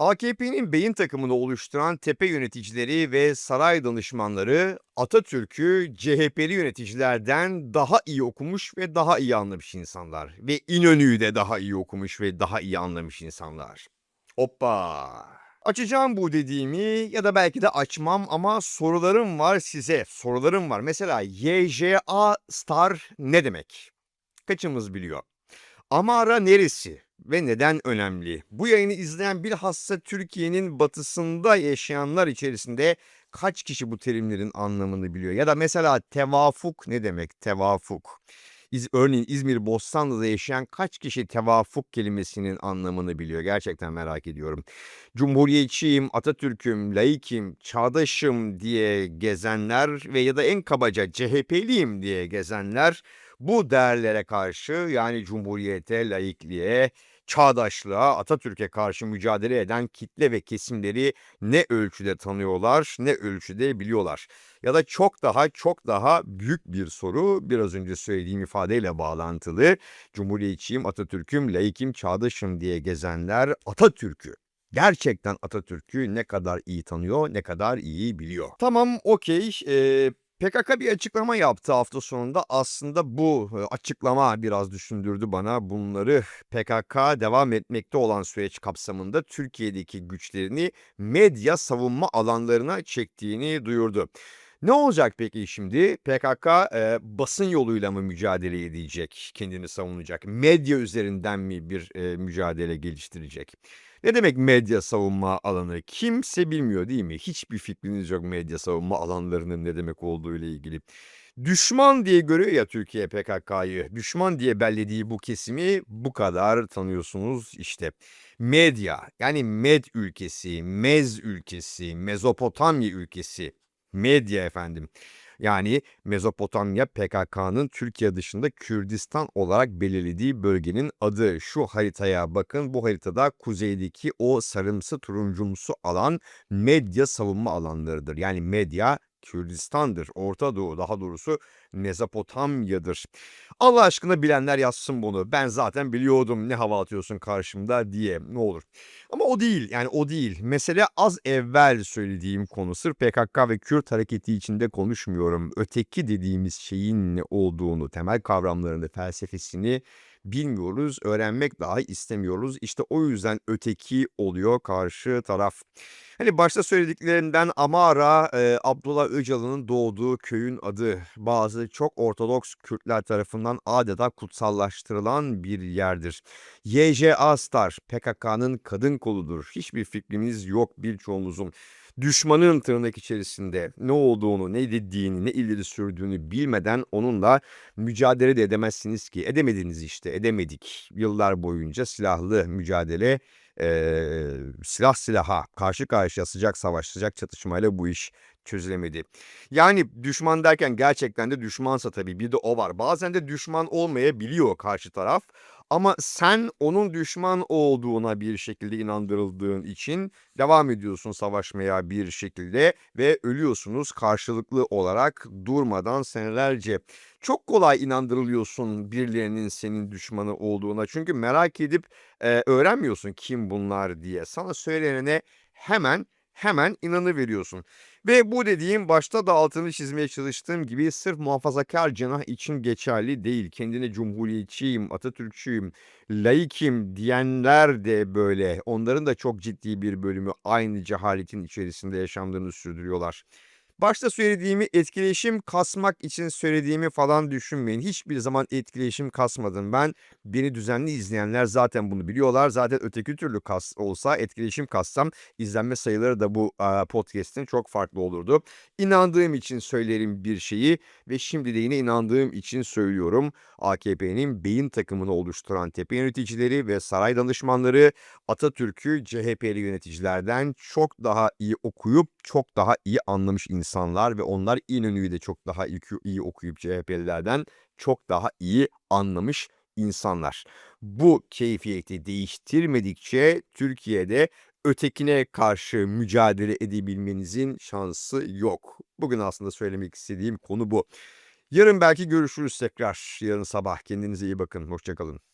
AKP'nin beyin takımını oluşturan tepe yöneticileri ve saray danışmanları Atatürk'ü CHP'li yöneticilerden daha iyi okumuş ve daha iyi anlamış insanlar. Ve İnönü'yü de daha iyi okumuş ve daha iyi anlamış insanlar. Hoppa! Açacağım bu dediğimi ya da belki de açmam ama sorularım var size. Sorularım var. Mesela YJA Star ne demek? Kaçımız biliyor? Amara neresi ve neden önemli? Bu yayını izleyen bilhassa Türkiye'nin batısında yaşayanlar içerisinde kaç kişi bu terimlerin anlamını biliyor? Ya da mesela tevafuk ne demek tevafuk? İz, örneğin İzmir Bostanlı'da yaşayan kaç kişi tevafuk kelimesinin anlamını biliyor? Gerçekten merak ediyorum. Cumhuriyetçiyim, Atatürk'üm, laikim, çağdaşım diye gezenler ve ya da en kabaca CHP'liyim diye gezenler bu değerlere karşı yani cumhuriyete, laikliğe, çağdaşlığa, Atatürk'e karşı mücadele eden kitle ve kesimleri ne ölçüde tanıyorlar, ne ölçüde biliyorlar. Ya da çok daha çok daha büyük bir soru biraz önce söylediğim ifadeyle bağlantılı. Cumhuriyetçiyim, Atatürk'üm, laikim, çağdaşım diye gezenler Atatürk'ü gerçekten Atatürk'ü ne kadar iyi tanıyor, ne kadar iyi biliyor. Tamam, okey. Ee, PKK bir açıklama yaptı hafta sonunda. Aslında bu açıklama biraz düşündürdü bana. Bunları PKK devam etmekte olan süreç kapsamında Türkiye'deki güçlerini medya savunma alanlarına çektiğini duyurdu. Ne olacak peki şimdi? PKK e, basın yoluyla mı mücadele edecek, kendini savunacak? Medya üzerinden mi bir e, mücadele geliştirecek? Ne demek medya savunma alanı? Kimse bilmiyor değil mi? Hiçbir fikriniz yok medya savunma alanlarının ne demek olduğu ile ilgili. Düşman diye görüyor ya Türkiye PKK'yı. Düşman diye bellediği bu kesimi bu kadar tanıyorsunuz işte. Medya yani Med ülkesi, Mez ülkesi, Mezopotamya ülkesi. Medya efendim. Yani Mezopotamya PKK'nın Türkiye dışında Kürdistan olarak belirlediği bölgenin adı. Şu haritaya bakın. Bu haritada kuzeydeki o sarımsı turuncumsu alan medya savunma alanlarıdır. Yani medya Kürdistan'dır. Orta Doğu daha doğrusu Mezopotamya'dır. Allah aşkına bilenler yazsın bunu. Ben zaten biliyordum ne hava atıyorsun karşımda diye ne olur. Ama o değil yani o değil. Mesele az evvel söylediğim konu. Sırf PKK ve Kürt hareketi içinde konuşmuyorum. Öteki dediğimiz şeyin ne olduğunu, temel kavramlarını, felsefesini bilmiyoruz, öğrenmek dahi istemiyoruz. İşte o yüzden öteki oluyor karşı taraf. Hani başta söylediklerinden Amara, e, Abdullah Öcalan'ın doğduğu köyün adı. Bazı çok Ortodoks Kürtler tarafından adeta kutsallaştırılan bir yerdir. YJA Star, PKK'nın kadın koludur. Hiçbir fikrimiz yok birçoğumuzun düşmanın tırnak içerisinde ne olduğunu, ne dediğini, ne ileri sürdüğünü bilmeden onunla mücadele de edemezsiniz ki. Edemediniz işte, edemedik. Yıllar boyunca silahlı mücadele, eee, silah silaha karşı karşıya sıcak savaş, sıcak çatışmayla bu iş çözülemedi. Yani düşman derken gerçekten de düşmansa tabii bir de o var. Bazen de düşman olmayabiliyor karşı taraf ama sen onun düşman olduğuna bir şekilde inandırıldığın için devam ediyorsun savaşmaya bir şekilde ve ölüyorsunuz karşılıklı olarak durmadan senelerce. Çok kolay inandırılıyorsun birilerinin senin düşmanı olduğuna. Çünkü merak edip e, öğrenmiyorsun kim bunlar diye. Sana söylenene hemen hemen inanıveriyorsun. Ve bu dediğim başta da altını çizmeye çalıştığım gibi sırf muhafazakar cenah için geçerli değil. Kendine cumhuriyetçiyim, Atatürkçüyüm, laikim diyenler de böyle. Onların da çok ciddi bir bölümü aynı cehaletin içerisinde yaşamlarını sürdürüyorlar. Başta söylediğimi etkileşim kasmak için söylediğimi falan düşünmeyin. Hiçbir zaman etkileşim kasmadım ben. Beni düzenli izleyenler zaten bunu biliyorlar. Zaten öteki türlü kas olsa etkileşim kassam izlenme sayıları da bu podcast'in çok farklı olurdu. İnandığım için söylerim bir şeyi ve şimdi de yine inandığım için söylüyorum. AKP'nin beyin takımını oluşturan tepe yöneticileri ve saray danışmanları Atatürk'ü CHP'li yöneticilerden çok daha iyi okuyup çok daha iyi anlamış insanlar ve onlar İnönü'yü de çok daha iyi, iyi okuyup CHP'lilerden çok daha iyi anlamış insanlar. Bu keyfiyeti değiştirmedikçe Türkiye'de ötekine karşı mücadele edebilmenizin şansı yok. Bugün aslında söylemek istediğim konu bu. Yarın belki görüşürüz tekrar. Yarın sabah. Kendinize iyi bakın. Hoşçakalın.